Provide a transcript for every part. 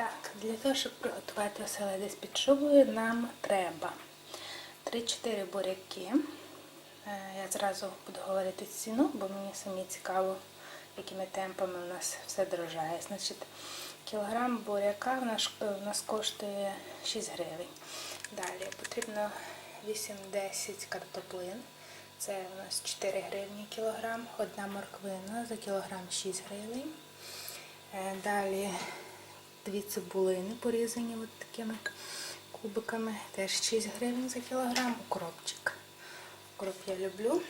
Так, для того, щоб приготувати оселедець під шубою, нам треба 3-4 буряки. Е, Я зразу буду говорити ціну, бо мені самі цікаво, якими темпами у нас все дорожає. Значить, кілограм буряка в нас, в нас коштує 6 гривень. Далі потрібно 8-10 картоплин. Це у нас 4 гривні кілограм. Одна морквина за кілограм 6 гривень. Е, Далі дві цибулини порізані от такими кубиками. Теж 6 гривень за кілограм. Укропчик. Укроп я люблю.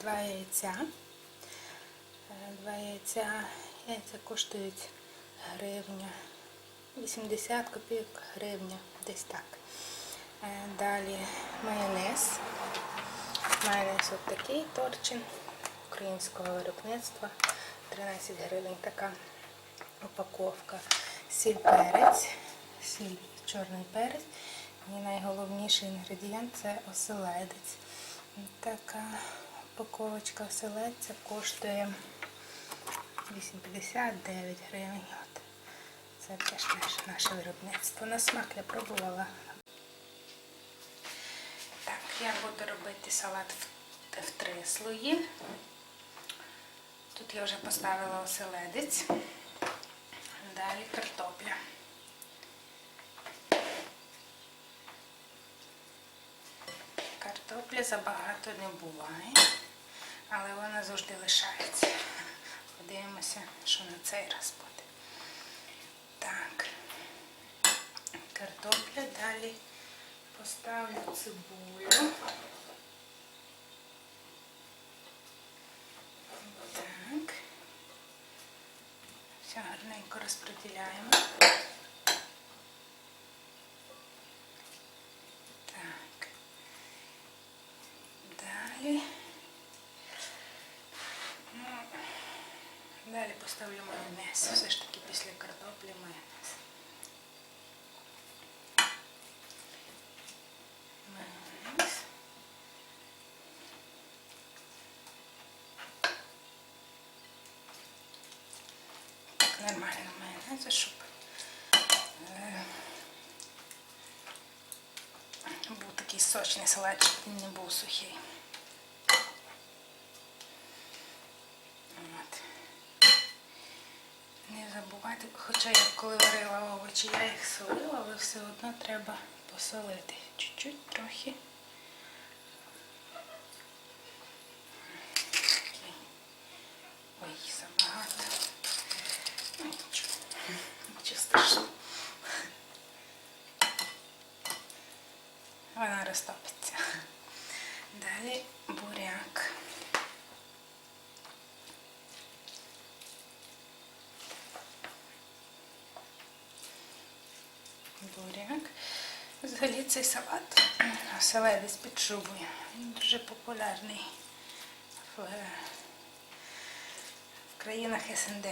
Два яйця. Е, Два яйця. Яйця коштують гривня. 80 копійок гривня. Десь так. Е, Далі майонез. Майонез от такий торчин українського виробництва. 13 гривень така упаковка. Сіль перець, сіль чорний перець. І найголовніший інгредієнт це оселедець. Така упаковочка оселедця коштує 8,59 гривень. Це теж наше, наше виробництво. На смак я пробувала. Так, я буду робити салат в, в три слої. Тут я вже поставила оселедець. Далі картопля. Картопля забагато не буває, але вона завжди лишається. Подивимося, що на цей раз буде. Так, картопля, далі поставлю цибулю. Так. Все гарненько розподіляємо. Так. Далі. Ну, далі поставлю майонез. Все ж таки після картоплі майонез. Майонез. Так, нормально майонезу, щоб е, був такий сочний салат, щоб він не був сухий. Не забувайте, хоча я коли варила овочі, я їх солила, але все одно треба посолити. Чуть-чуть трохи. Окей. Ой, забагато. Ну, нічого. Нічого страшного. Вона розтопиться. Далі буряк. Буряк. Взагалі цей салат оселедець під шубою. Він дуже популярний в, в країнах СНД.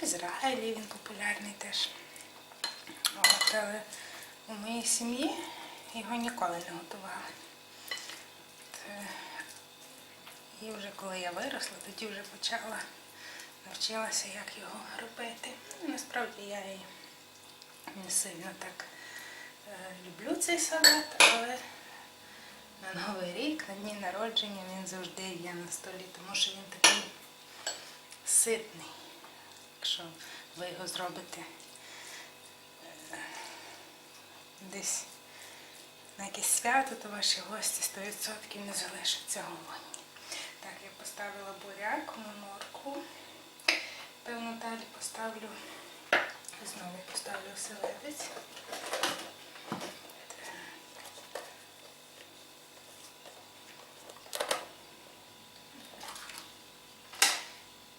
В Ізраїлі він популярний теж. От, але у моїй сім'ї його ніколи не готували. Це- І вже коли я виросла, тоді вже почала, навчилася, як його робити. Ну, Насправді я і не сильно так е, люблю цей салат, але на Новий рік, на дні народження він завжди є на столі, тому що він такий ситний. Якщо ви його зробите е, десь на якесь свято, то ваші гості 100% не залишаться голодні. Так, я поставила буряк, моркву. Певно, далі поставлю, знову поставлю оселедець.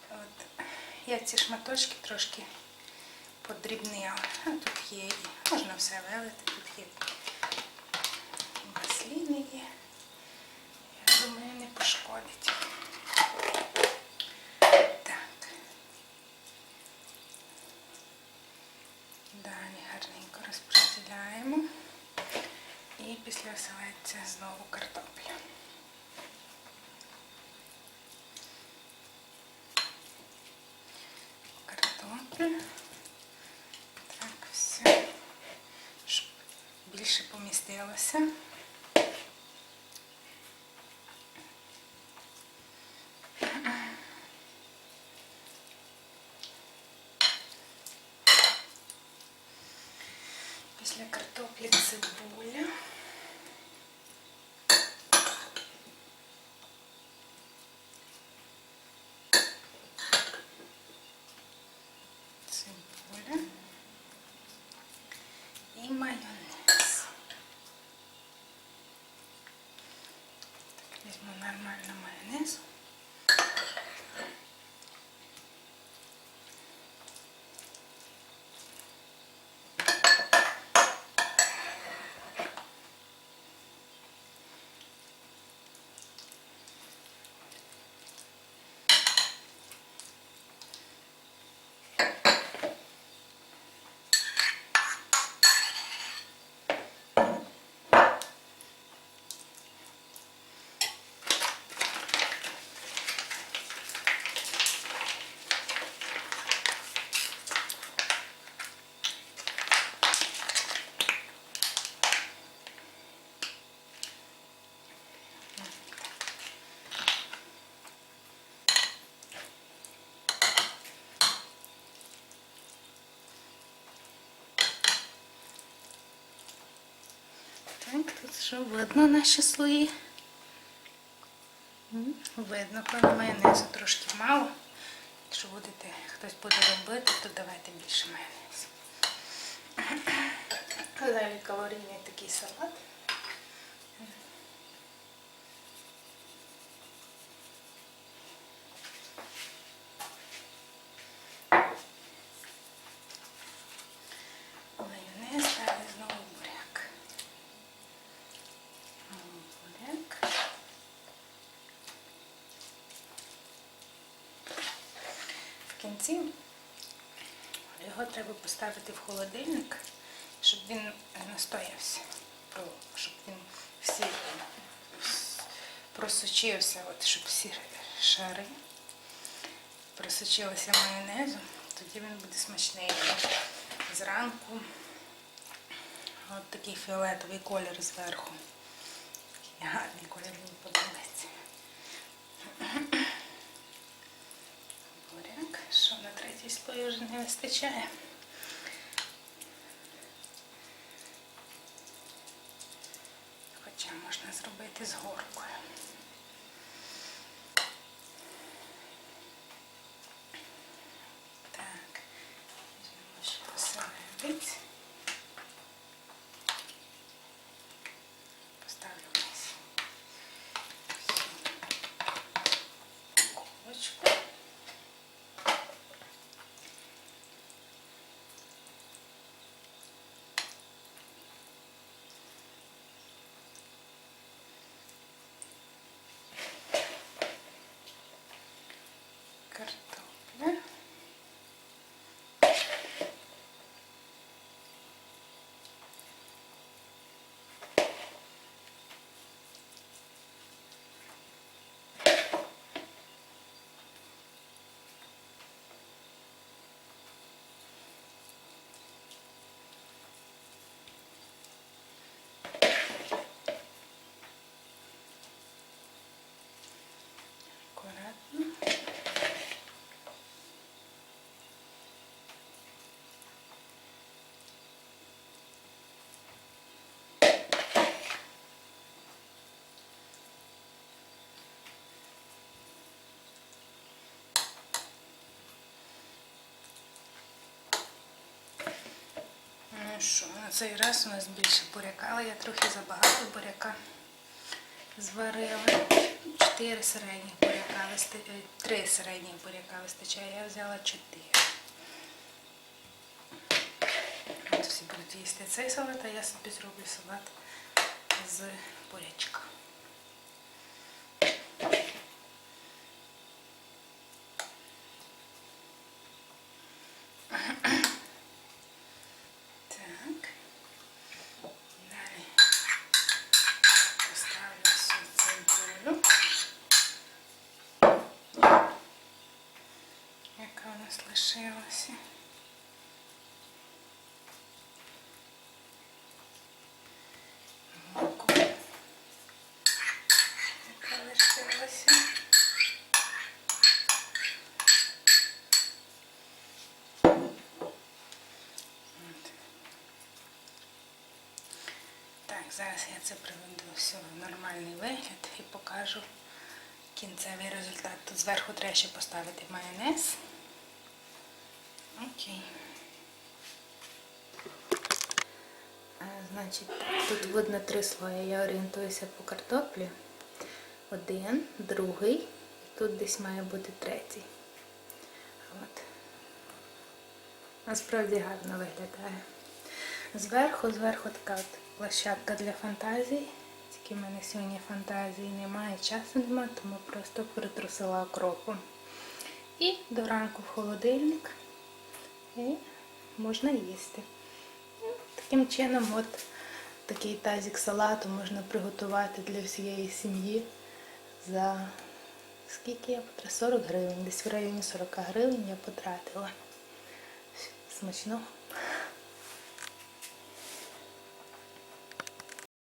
От, я ці шматочки трошки подрібнила. А тут є, можна все вилити, тут є зветься знову картопля. Картопля. Так, все, щоб більше помістилося. Після картоплі що видно наші слої. Видно, коли майонезу трошки мало. Якщо будете, хтось буде робити, то давайте більше майонезу. Далі калорійний такий салат. Майонез, далі знову буряк. Знову буряк. В кінці його треба поставити в холодильник, щоб він настоявся, щоб він всі просочився, от, щоб всі шари просочилися майонезом, тоді він буде смачний. Зранку от такий фіолетовий колір зверху. Гарний колір мені подобається. Буряк, що на третій слой вже не вистачає. Хоча можна зробити з горкою. Так, візьмемо ще оселедець. Поставлю вниз. Колочку. Картопля. Аккуратно. Ну що, на цей раз у нас більше буряка, але я трохи забагато буряка зварила. Чотири середніх буряка, висти- е, три середніх буряка вистачає, я взяла чотири. От всі будуть їсти цей салат, а я собі зроблю салат з бурячка. нас лишилося. Молоко, яке лишилося. От. Так, зараз я це приведу все в нормальний вигляд і покажу. Кінцевий результат. Тут зверху треба ще поставити майонез. Окей. Значить, тут видно три слої. Я орієнтуюся по картоплі. Один, другий, і тут десь має бути третій. От. Насправді гарно виглядає. Зверху, зверху така от площадка для фантазій. Тільки в мене сьогодні фантазії немає, часу немає, тому просто притрусила окропом. І до ранку в холодильник і можна їсти. Ну, Таким чином, от такий тазик салату можна приготувати для всієї сім'ї за скільки я потратила? 40 гривень. Десь в районі 40 гривень я потратила. Смачного.